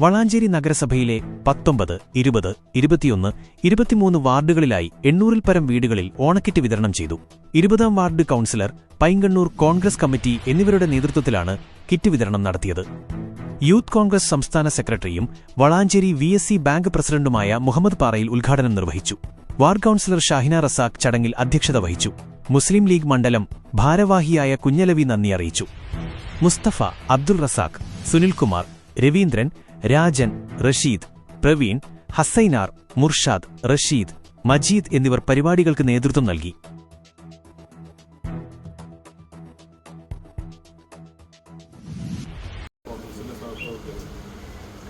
വളാഞ്ചേരി നഗരസഭയിലെ പത്തൊമ്പത് ഇരുപത് ഇരുപത്തിയൊന്ന് ഇരുപത്തിമൂന്ന് വാർഡുകളിലായി എണ്ണൂറിൽ പരം വീടുകളിൽ ഓണക്കിറ്റ് വിതരണം ചെയ്തു. ഇരുപതാം ward councillor Painkannur Congress committee എന്നിവരുടെ നേതൃത്വത്തിലാണ് കിറ്റ് വിതരണം നടത്തിയത്. യൂത്ത് കോൺഗ്രസ് സംസ്ഥാന സെക്രട്ടറിയും വളാഞ്ചേരി വി ബാങ്ക് പ്രസിഡന്റുമായ മുഹമ്മദ് പാറയിൽ ഉദ്ഘാടനം നിർവഹിച്ചു. വാർഡ് കൌൺസിലർ ഷാഹിന റസാഖ് ചടങ്ങിൽ അധ്യക്ഷത വഹിച്ചു. മുസ്ലിം ലീഗ് മണ്ഡലം ഭാരവാഹിയായ കുഞ്ഞലവി നന്ദി അറിയിച്ചു. മുസ്തഫ അബ്ദുൾ റസാഖ് സുനിൽകുമാർ രവീന്ദ്രൻ രാജൻ റഷീദ് പ്രവീൺ ഹസൈനാർ മുർഷാദ് റഷീദ് മജീദ് എന്നിവർ പരിപാടികൾക്ക് നേതൃത്വം നൽകി.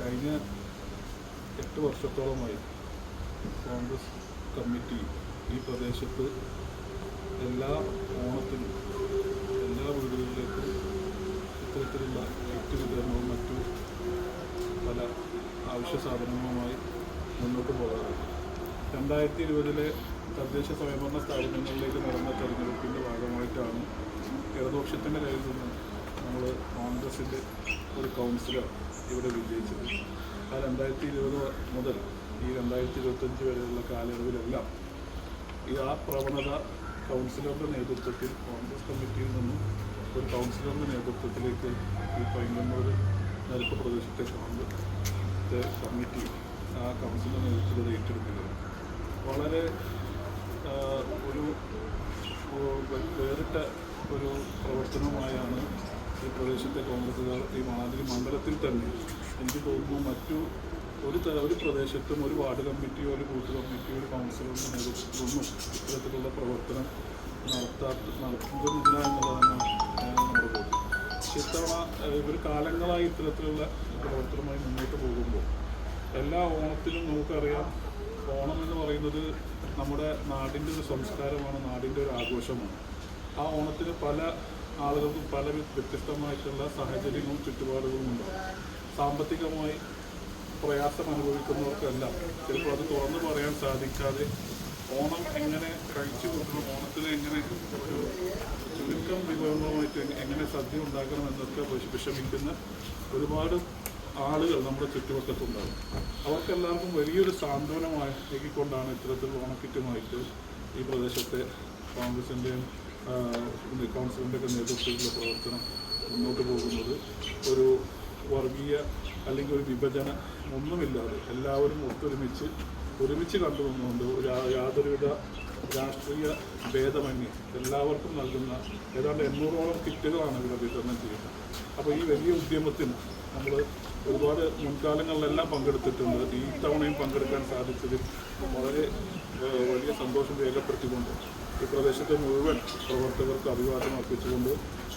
കഴിഞ്ഞ എട്ട് വർഷത്തോളമായി കോൺഗ്രസ് കമ്മിറ്റി ഈ പ്രദേശത്ത് എല്ലാ ഓണത്തിനും എല്ലാ വീടുകളിലേക്കും ഇത്തരത്തിലുള്ള കിറ്റ് വിതരണവും മറ്റും ആവശ്യ സാധനങ്ങളുമായി മുന്നോട്ട് പോകാറുണ്ട്. രണ്ടായിരത്തി ഇരുപതിലെ തദ്ദേശ സ്വയംഭരണ സ്ഥാപനങ്ങളിലേക്ക് നടന്ന തെരഞ്ഞെടുപ്പിന്റെ ഭാഗമായിട്ടാണ് ഇടതുപക്ഷത്തിന്റെ കയ്യിൽ നിന്ന് നമ്മൾ കോൺഗ്രസിന്റെ ഒരു കൗൺസിലർ ഇവിടെ വിജയിച്ചത്. ആ രണ്ടായിരത്തി ഇരുപത് മുതൽ ഈ രണ്ടായിരത്തി ഇരുപത്തഞ്ച് വരെയുള്ള കാലയളവിലെല്ലാം ഈ ആ പ്രവണത കൗൺസിലറുടെ നേതൃത്വത്തിൽ കോൺഗ്രസ് കമ്മിറ്റിയിൽ നിന്നും ഒരു കൗൺസിലറുടെ നേതൃത്വത്തിലേക്ക് ഈ പൈങ്കന്നൂർ നെരുപ്പ് പ്രദേശത്തെ കോൺഗ്രസ് കമ്മിറ്റി ആ കൗൺസിലർ നേതൃത്വത്തിൽ ഏറ്റെടുക്കുന്നത്. വളരെ ഒരു വേറിട്ട ഒരു പ്രവർത്തനവുമായാണ് ഈ പ്രദേശത്തെ കോൺഗ്രസ്സുകാർ ഈ മാതിരി മണ്ഡലത്തിൽ തന്നെ എനിക്ക് തോന്നുന്നു മറ്റു ഒരു ഒരു പ്രദേശത്തും ഒരു വാർഡ് കമ്മിറ്റിയോ ഒരു ബൂത്ത് കമ്മിറ്റിയോ ഒരു കൗൺസിലറിന്റെ നേതൃത്വത്തിലൊന്നും ഇത്തരത്തിലുള്ള പ്രവർത്തനം നടത്താ നടത്തുന്നില്ല എന്നുള്ളതാണ് നമ്മുടെ ബോധ്യം. ഇത്തവണ ഒരു കാലങ്ങളായി ഇത്തരത്തിലുള്ള പ്രവർത്തനമായി മുന്നോട്ട് പോകുമ്പോൾ എല്ലാ ഓണത്തിലും നമുക്കറിയാം. ഓണം എന്ന് പറയുന്നത് നമ്മുടെ നാടിന്റെ ഒരു സംസ്കാരമാണ് നാടിന്റെ ഒരു ആഘോഷമാണ്. ആ ഓണത്തിന് പല ആളുകൾക്കും പല വ്യത്യസ്തമായിട്ടുള്ള സാഹചര്യങ്ങളും ചുറ്റുപാടുകളും ഉണ്ടാകും സാമ്പത്തികമായി പ്രയാസം അനുഭവിക്കുന്നവർക്കെല്ലാം ചിലപ്പോൾ അത് തുറന്നു പറയാൻ സാധിക്കാതെ ഓണം എങ്ങനെ കഴിച്ചു കൂട്ടണം ഓണത്തിന് എങ്ങനെ ഒരു ചുരുക്കം വിഭവങ്ങളുമായിട്ട് എങ്ങനെ സദ്യ ഉണ്ടാക്കണം എന്നൊക്കെ വിഷമിക്കുന്ന ഒരുപാട് ആളുകൾ നമ്മുടെ ചുറ്റുവട്ടത്തുണ്ടാകും അവർക്കെല്ലാവർക്കും വലിയൊരു സാന്ത്വനമാക്കിക്കൊണ്ടാണ് ഇത്തരത്തിലുള്ള ഓണക്കിറ്റുമായിട്ട് ഈ പ്രദേശത്തെ കോൺഗ്രസിന്റെയും കൗൺസിലിന്റെ ഒക്കെ നേതൃത്വത്തിലുള്ള പ്രവർത്തനം മുന്നോട്ട് പോകുന്നത് ഒരു വർഗീയ അല്ലെങ്കിൽ ഒരു വിഭജന ഒന്നുമില്ലാതെ എല്ലാവരും ഒത്തൊരുമിച്ച് ഒരുമിച്ച് കണ്ടുവന്നുകൊണ്ട് യാതൊരുവിധ രാഷ്ട്രീയ ഭേദമന്യേ എല്ലാവർക്കും നൽകുന്ന ഏതാണ്ട് എണ്ണൂറോളം കിറ്റുകളാണ് ഇവിടെ വിതരണം ചെയ്യുന്നത്. അപ്പോൾ ഈ വലിയ ഉദ്യമത്തിന് നമ്മൾ ഒരുപാട് മുൻകാലങ്ങളിലെല്ലാം പങ്കെടുത്തിട്ടുണ്ട്. ഈ തവണയും പങ്കെടുക്കാൻ സാധിച്ചതിൽ വളരെ വലിയ സന്തോഷം രേഖപ്പെടുത്തിക്കൊണ്ട് ഈ പ്രദേശത്തെ മുഴുവൻ പ്രവർത്തകർക്ക് അഭിവാദ്യം അർപ്പിച്ചുകൊണ്ട്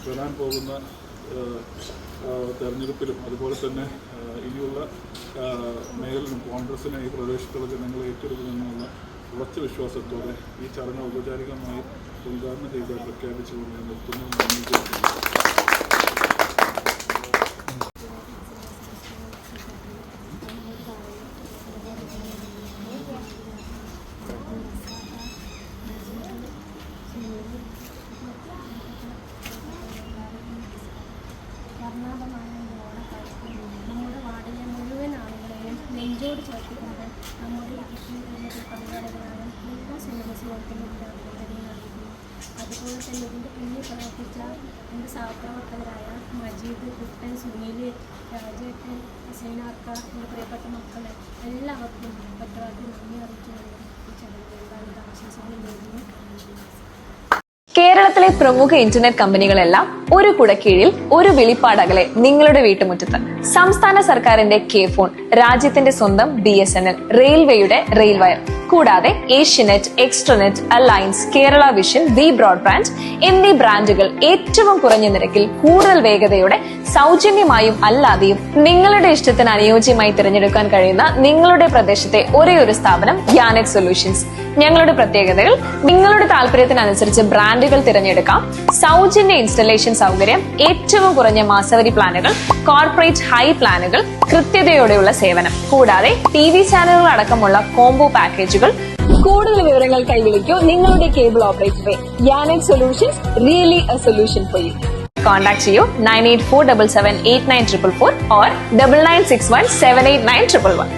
വരാൻ പോകുന്ന തെരഞ്ഞെടുപ്പിലും അതുപോലെ തന്നെ ഇനിയുള്ള ഏഹ്, കോൺഗ്രസിനെ ഈ പ്രദേശത്തുള്ള ജനങ്ങൾ ഏറ്റെടുക്കുമെന്നുള്ള ഉറച്ച വിശ്വാസത്തോടെ ഈ ചടങ്ങ് ഔപചാരികമായി ഉദ്ഘാടനം ചെയ്ത് പ്രഖ്യാപിച്ചുകൊണ്ട് നിർത്തുന്നു. വർണാഭമായ നമ്മുടെ വാർഡിലെ മുഴുവൻ ആളുകളെയും നെഞ്ചോട് ചേർത്തിക്കൊണ്ട് നമ്മുടെ ഈ കൃഷിയിൽ പങ്കാളികളായ എല്ലാ സിനിമസ് അഭിനന്ദനങ്ങൾ അതുപോലെ തന്നെ ഇതിന്റെ പിന്നിൽ പ്രവർത്തിച്ച എന്റെ സഹപ്രവർത്തകരായ മജീദ് കുട്ടൻ സുനിൽ രാജേട്ടൻ ഹസൈനാർക്ക എന്റെ പ്രിയപ്പെട്ട മക്കൾ എല്ലാവർക്കും പറ്റുവാർക്ക് നന്ദി അറിയിച്ചുകൊണ്ട് ഈ ചടങ്ങിൽ എല്ലാവിധ ആശംസകളും നേരുന്നു. കേരളത്തിലെ പ്രമുഖ ഇന്റർനെറ്റ് കമ്പനികളെല്ലാം ഒരു കുടക്കീഴിൽ ഒരു വെളിപ്പാടകലെ നിങ്ങളുടെ വീട്ടുമുറ്റത്ത്. സംസ്ഥാന സർക്കാരിന്റെ കെ ഫോൺ രാജ്യത്തിന്റെ സ്വന്തം ബി എസ് എൻ എൽ റെയിൽവേയുടെ റെയിൽവയർ കൂടാതെ Asianet extranet Alliance Kerala Vision V broadband എന്നീ ബ്രാൻഡുകൾ ഏറ്റവും കുറഞ്ഞ നിരക്കിൽ കൂടുതൽ വേഗതയോടെ സൗജന്യമായും അല്ലാതെയും നിങ്ങളുടെ ഇഷ്ടത്തിന് അനുയോജ്യമായി തിരഞ്ഞെടുക്കാൻ കഴിയുന്ന നിങ്ങളുടെ പ്രദേശത്തെ ഒരേ ഒരു സ്ഥാപനം യാനെറ്റ് സൊല്യൂഷൻസ്. ഞങ്ങളുടെ പ്രത്യേകതകൾ നിങ്ങളുടെ താല്പര്യത്തിനനുസരിച്ച് ബ്രാൻഡുകൾ തിരഞ്ഞെടുക്കാം. സൗജന്യ ഇൻസ്റ്റലേഷൻ സൗകര്യം ഏറ്റവും കുറഞ്ഞ മാസവരി പ്ലാനുകൾ കോർപ്പറേറ്റ് ഹൈ പ്ലാനുകൾ കൃത്യതയോടെയുള്ള സേവനം. കൂടാതെ ടി വി ചാനലുകൾ അടക്കമുള്ള കോംബോ പാക്കേജുകൾ കൂടുതൽ വിവരങ്ങൾ കൈവിളിക്കൂ. നിങ്ങളുടെ cable ഓപ്പറേറ്ററെ solutions really a solution for you contact ചെയ്യൂ. Nine eight four double seven eight nine triple four or double nine six one seven eight nine triple one